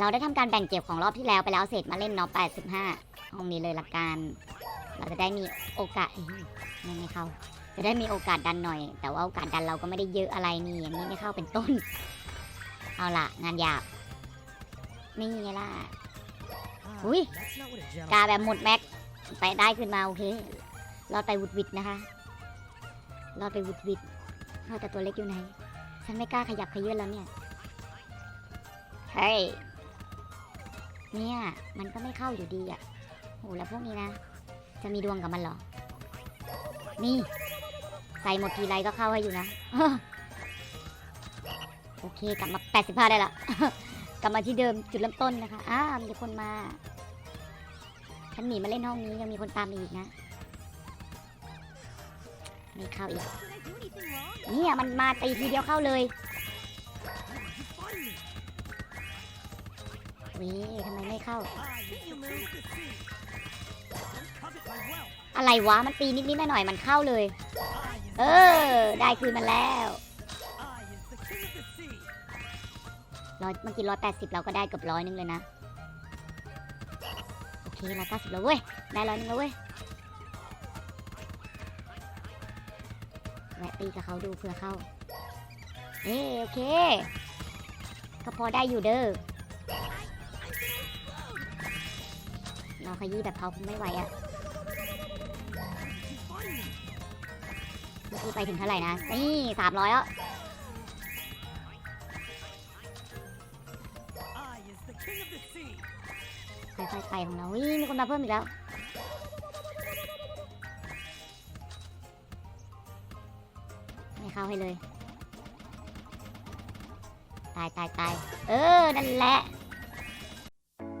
เราได้ทำการแบ่งเก็บของรอบที่แล้วไปแล้วเสร็จมาเล่นเนาะ85 ห้องนี้เลยละกันเราจะได้มีโอกาสยไม่ไม่เข้า จะได้มีโอกาสดันหน่อย แต่ว่าโอกาสดันเราก็ไม่ได้เยอะอะไรนี่อย่างนี้ไม่เข้าเป็นต้น เอาล่ะ งานหยาบ นี่ไงล่ะอุ้ยกาแบบหมดแม็กไปได้ขึ้นมาโอเค รอดไปวุดวิดนะคะ รอดไปวุดวิดเอาแต่ตัวเล็กอยู่ไหน ฉันไม่กล้าขยับขยื่นแล้วเนี่ย เฮ้ย เนี่ย มันก็ไม่เข้าอยู่ดีอะโหแล้วพวกนี้นะ จะมีดวงกับมันหรอ นี่ ใส่หมดทีไรก็เข้าให้อยู่นะ โอเค กลับมา 85 ได้ละ กลับมาที่เดิมจุดเริ่มต้นนะคะ อ้ามีคนมา ฉันหนีมาเล่นห้องนี้ยังมีคนตามอีกนะ ไม่เข้าอีก เนี่ย มันมาตีทีเดียวเข้าเลย วิทำไมไม่เข้า อะไรวะ มันตีนิดนิดๆหน่อยๆมันเข้าเลย เออ ได้คืนมาแล้วร้อยเมื่อกี้ร้อยแปดสิบเราก็ได้เกือบร้อยหนึงเลยนะ โอเคร้อยเก้าสิบแล้วเว้ย ได้ร้อยหนึงแล้วเว้ยแวะตีกับเขาดูเผื่อเข้า เออโอเค ก็พอได้อยู่เด้อ เราขยี้แบบเขาไม่ไหวอะเมื่อกี้ไปถึงเท่าไหร่นะ นี่สามร้อยแล้วค่อยๆไปของเราวิ่งมีคนมาเพิ่มอีกแล้วไม่เข้าให้เลย ตายตายตายเออ นั่นแหละ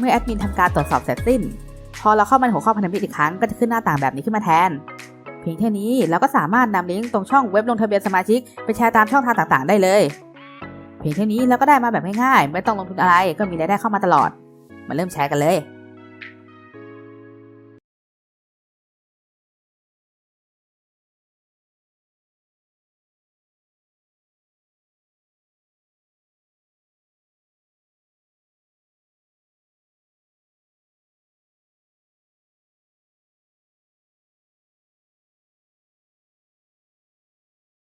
เมื่อแอดมินทำการตรวจสอบเสร็จสิ้น พอเราเข้ามาในหัวข้อพันธมิตรอีกครั้งก็จะขึ้นหน้าต่างแบบนี้ขึ้นมาแทน เพียงเท่านี้เราก็สามารถนำลิงก์ตรงช่องเว็บลงทะเบียนสมาชิกไปแชร์ตามช่องทางต่างๆ ได้เลย เพียงเท่านี้เราก็ได้มาแบบง่ายๆไม่ต้องลงทุนอะไรก็มีรายได้เข้ามาตลอด มาเริ่มแชร์กันเลย